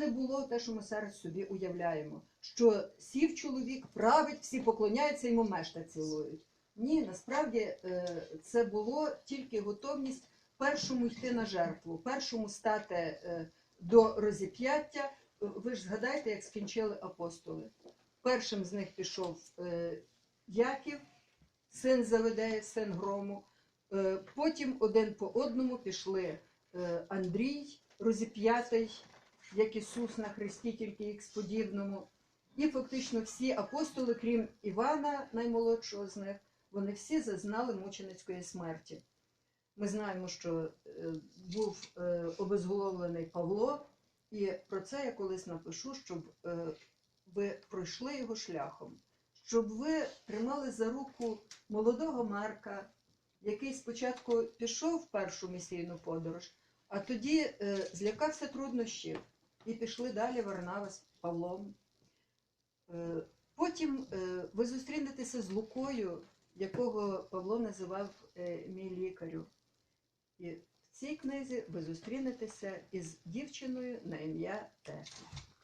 не було те, що ми зараз собі уявляємо, що сів чоловік править, всі поклоняються йому мешта цілують. Ні, насправді е, це було тільки готовність першому йти на жертву, першому стати е, до розіп'яття. Е, Ви ж згадайте, як скінчили апостоли. Першим з них пішов Яків, син Заведея, син грому. Потім один по одному пішли Андрій, розіп'ятий, як Ісус на Христі, тільки як подібному. І фактично всі апостоли, крім Івана, наймолодшого з них, вони всі зазнали мученицької смерті. Ми знаємо, що е, був е, обезголовлений Павло, і про це я колись напишу, щоб е, ви пройшли його шляхом, щоб ви тримали за руку молодого Марка, який спочатку пішов в першу місійну подорож, а тоді злякався труднощів і пішли далі Варнава з Павлом. Е, потім е, ви зустрінетеся з Лукою, якого Павло називав е, мій лікарю. І в цій книзі ви зустрінетеся із дівчиною на ім'я Тефі.